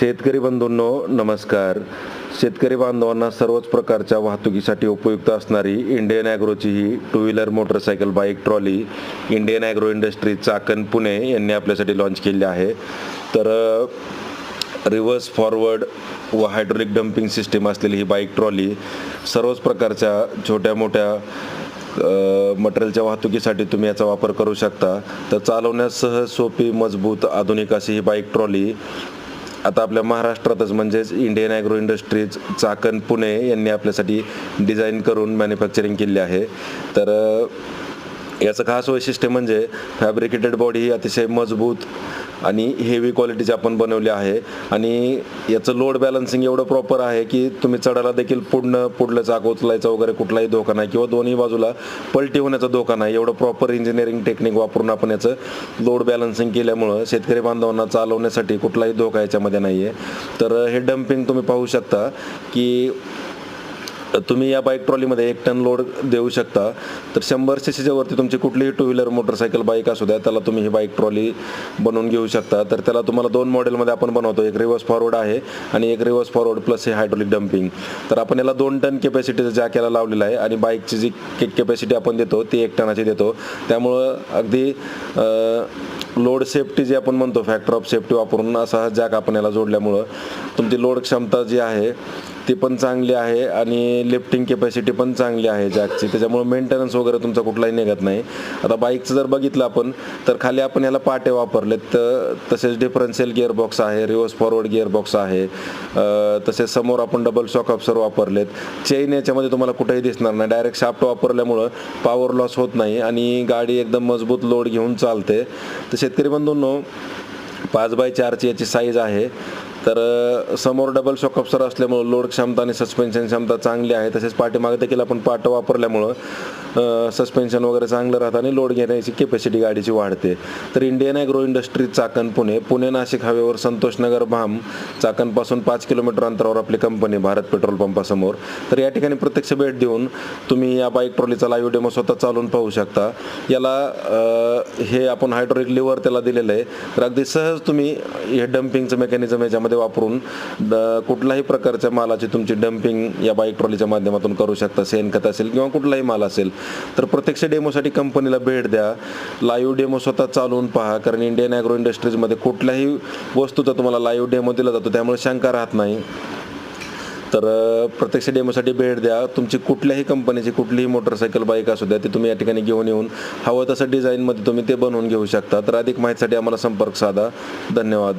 शेतकरी बंधूंनो नमस्कार. शेतकरी बांधवांना सर्वच प्रकारच्या वाहतुकीसाठी उपयुक्त असणारी इंडियन ॲग्रोची ही two wheeler motorcycle bike trolley Indian Agro industry Chakan Pune यांनी आपल्यासाठी लॉन्च केली आहे. तर रिव्हर्स फॉरवर्ड व हायड्रोलिक डम्पिंग सिस्टीम असलेली ही बाईक ट्रॉली सर्वच प्रकारच्या छोट्या मोठ्या मटेरियलच्या वाहतुकीसाठी तुम्ही याचा वापर करू शकता. तर चालवण्यास सहज सोपी मजबूत आधुनिक अशी ही बाईक ट्रॉली आता आपल्या महाराष्ट्रातच म्हणजेच Indian Agro Industries Chakan Pune यांनी आपल्यासाठी डिझाईन करून मॅन्युफॅक्चरिंग केली आहे. तर याचं खास वैशिष्ट्य म्हणजे फॅब्रिकेटेड बॉडी ही अतिशय मजबूत आणि हेवी क्वालिटीची आपण बनवली आहे. आणि याचं लोड बॅलन्सिंग एवढं प्रॉपर आहे की तुम्ही चढायला देखील पुढणं पुढलं चाक उचलायचा वगैरे कुठलाही धोका नाही किंवा दोन्ही बाजूला पलटी होण्याचा धोका नाही. एवढं प्रॉपर इंजिनिअरिंग टेक्निक वापरून आपण याचं लोड बॅलन्सिंग केल्यामुळं शेतकरी बांधवांना चालवण्यासाठी कुठलाही धोका याच्यामध्ये नाही आहे तर हे डम्पिंग तुम्ही पाहू शकता की तुम्ही या बाईक ट्रॉलीमध्ये एक टन लोड देऊ शकता. तर शंभर सी सीच्या वरती तुमची कुठलीही टू व्हीलर मोटरसायकल बाईक असू द्या त्याला तुम्ही ही बाईक ट्रॉली बनवून घेऊ शकता. तर त्याला तुम्हाला दोन मॉडेलमध्ये आपण बनवतो. एक रिव्हर्स फॉरवर्ड आहे आणि एक रिव्हर्स फॉरवर्ड प्लस हे हायड्रोलिक डम्पिंग तर आपण याला दोन टन कॅपॅसिटीचं याला लावलेलं आहे आणि बाईकची जी कॅपॅसिटी आपण देतो ती एक टनाची देतो. त्यामुळं अगदी लोड सेफ्टी जी आपण म्हणतो फॅक्टर ऑफ सेफ्टी वापरून असा हा जॅक आपण याला जोडल्यामुळं तुमची लोड क्षमता जी आहे ती पण चांगली आहे आणि लिफ्टिंग कॅपॅसिटी पण चांगली आहे जॅकची त्याच्यामुळे मेंटेनन्स वगैरे तुमचा कुठलाही निघत नाही. आता बाईकचं जर बघितलं आपण तर खाली आपण याला पाटे वापरलेत. तर तसेच डिफरन्शियल गिअर बॉक्स आहे रिव्हर्स फॉरवर्ड गिअरबॉक्स आहे. तसेच समोर आपण डबल शॉक ऑप्सर वापरलेत. चेन याच्यामध्ये तुम्हाला कुठेही दिसणार नाही. डायरेक्ट शाफ्ट वापरल्यामुळं पॉवर लॉस होत नाही आणि गाडी एकदम मजबूत लोड घेऊन चालते. तर शेतकरी बंधूंनो पाच बाय चारची याची साईज आहे. तर समोर डबल शॉकअपसर असल्यामुळं लोड क्षमता आणि सस्पेन्शन क्षमता चांगली आहे. तसेच पाठीमागे देखील आपण पाटं वापरल्यामुळं सस्पेन्शन वगैरे चांगलं राहतं आणि लोड घेण्याची कॅपॅसिटी गाडीची वाढते. तर Indian Agro Industry Chakan Pune Pune Nashik however Santoshnagar Bham चाकणपासून पाच किलोमीटर अंतरावर आपली कंपनी भारत पेट्रोल पंपासमोर. तर या ठिकाणी प्रत्यक्ष भेट देऊन तुम्ही या बाईक ट्रॉलीचा लाईव्ह डेमो स्वतः चालून पाहू शकता. याला हे आपण हायड्रोलिक लिव्हर त्याला दिलेलं आहे. तर अगदी सहज तुम्ही हे डम्पिंगचं मेकॅनिझम याच्यामध्ये वापरून कुठल्याही प्रकारच्या मालाची तुमची डम्पिंग या बाईक ट्रॉलीच्या माध्यमातून करू शकता शेणखत असेल किंवा कुठलाही माल असेल तर प्रत्यक्ष डेमोसाठी कंपनीला भेट द्या. लाईव्ह डेमो स्वतः चालवून पहा कारण इंडियन ॲग्रो इंडस्ट्रीजमध्ये कुठल्याही वस्तूचा तुम्हाला लाईव्ह डेमो दिला जातो त्यामुळे शंका राहत नाही. तर प्रत्यक्ष डेमोसाठी भेट द्या. तुमची कुठल्याही कंपनीची कुठलीही मोटरसायकल बाईक असू द्या ती तुम्ही या ठिकाणी घेऊन येऊन हवं तसं डिझाईनमध्ये तुम्ही ते बनवून घेऊ शकता. तर अधिक माहितीसाठी आम्हाला संपर्क साधा. धन्यवाद.